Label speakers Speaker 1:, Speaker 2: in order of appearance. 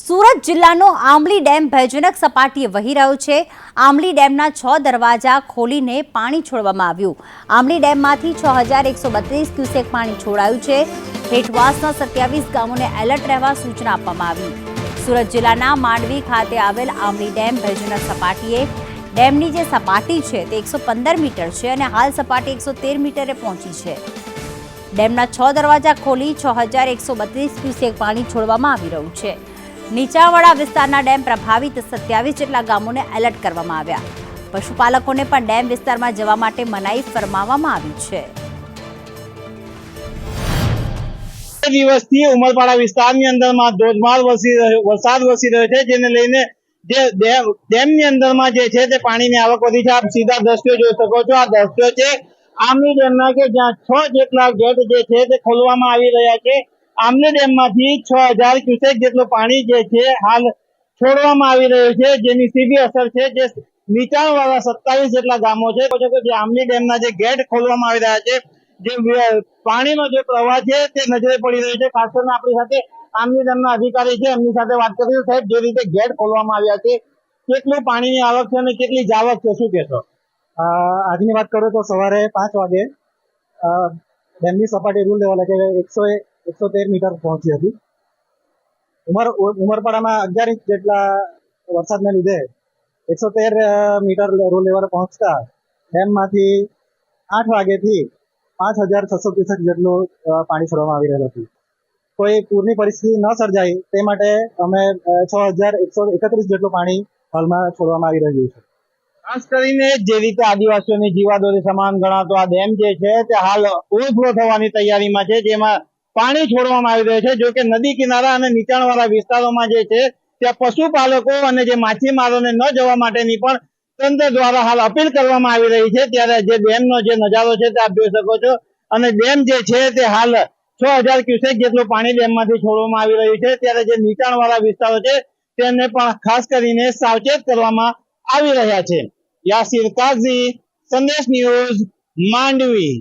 Speaker 1: સુરત જિલ્લાનો આંબલી ડેમ ભયજનક સપાટીએ વહી રહ્યો છે. આંબલી ડેમના છ દરવાજા ખોલીને પાણી છોડવામાં આવ્યું. આંબલી ડેમમાંથી છ હજાર એકસો બત્રીસ ક્યુસેક પાણી છોડાયું છે. હેઠવાસના સત્યાવીસ ગામોને એલર્ટ રહેવા સૂચના આપવામાં આવી. સુરત જિલ્લાના માંડવી ખાતે આવેલ આંબલી ડેમ ભયજનક સપાટીએ, ડેમની જે સપાટી છે તે એકસો પંદર મીટર છે અને હાલ સપાટી એકસો તેર મીટરે પહોંચી છે. ડેમના છ દરવાજા ખોલી છ હજાર એકસો બત્રીસ ક્યુસેક પાણી છોડવામાં આવી રહ્યું છે. નીચાણવાળા વિસ્તારના ડેમ પ્રભાવિત સત્યાવીસ જેટલા ગામોને એલર્ટ કરવામાં આવ્યા. પશુપાલકોને પણ ડેમ વિસ્તારમાં જવા માટે મનાઈ ફરમાવવામાં આવી છે.
Speaker 2: દિવસથી ઉમરપાડા વિસ્તારની અંદરમાં ધોધમાર વસી વરસાદ વરસી રહ્યો છે, જેને લઈને જે ડેમ- ડેમની અંદરમાં જે છે તે પાણીની આવક વધી છે. આપ સીધા દ્રશ્યો જોઈ શકો છો. આ દ્રશ્યો છે આમની ડેમના કે જ્યાં છ જેટલા ગેટ જે છે તે ખોલવામાં આવી રહ્યા છે. આમલી ડેમમાંથી છ હજાર ક્યુસેક જેટલું પાણી જે છે હાલ છોડવામાં આવી રહ્યું છે, જેની સીધી અસર છે જે નીચાણવાળા સત્તાવીસ જેટલા ગામો છે. જે આમલી ડેમના જે ગેટ ખોલવામાં આવી રહ્યા છે, જે પાણીનો જે પ્રવાહ છે તે નજરે પડી રહ્યો છે. ખાસ કરીને આપણી સાથે આમલી ડેમના અધિકારી છે. એમની સાથે વાત કરીશું સાહેબ, જે રીતે ગેટ ખોલવામાં આવ્યા છે, કેટલું પાણીની આવક છે અને કેટલી જાવક છે, શું કહેશો?
Speaker 3: આજની વાત કરું તો સવારે પાંચ વાગે ડેમની સપાટી રૂલ લેવલ કે એકસો એકસો તેર મીટર પહોંચી હતી. ઉમર, ઉમરપાડામાં અગિયાર ઇંચ જેટલા વરસાદને લીધે એકસો તેર મીટર રોલ લેવલે પહોંચતા ડેમમાંથી આઠ વાગ્યાથી પાંચ હજાર છસો ત્રીસઠ જેટલું પાણી છોડવામાં આવી રહ્યું હતું. કોઈ પૂરની પરિસ્થિતિ ન સર્જાય તે માટે અમે છ હજાર એકસો એકત્રીસ જેટલું પાણી હાલમાં છોડવામાં આવી રહ્યું છે.
Speaker 2: ખાસ કરીને જે રીતે આદિવાસીઓની જીવાદોરી સમાન ગણાતો આ ડેમ જે છે તે હાલ ઓવરફ્લો થવાની તૈયારીમાં છે, જેમાં પાણી છોડવામાં આવી રહ્યું છે. જો કે નદી કિનારા અને નીચાણવાળા વિસ્તારોમાં જે છે, ત્યાં પશુપાલકો અને જે માછીમારોને ન જવા માટેની પણ તંત્ર દ્વારા હાલ અપીલ કરવામાં આવી રહી છે. ત્યારે જે ડેમનો જે નજારો છે તે આપ જોઈ શકો છો. અને ડેમ જે છે તે હાલ છ હજાર ક્યુસેક જેટલું પાણી ડેમમાંથી છોડવામાં આવી રહ્યું છે. ત્યારે જે નીચાણવાળા વિસ્તારો છે તેને પણ ખાસ કરીને સાવચેત કરવામાં આવી રહ્યા છે. યાસીર કાઝી, સંદેશ ન્યૂઝ, માંડવી.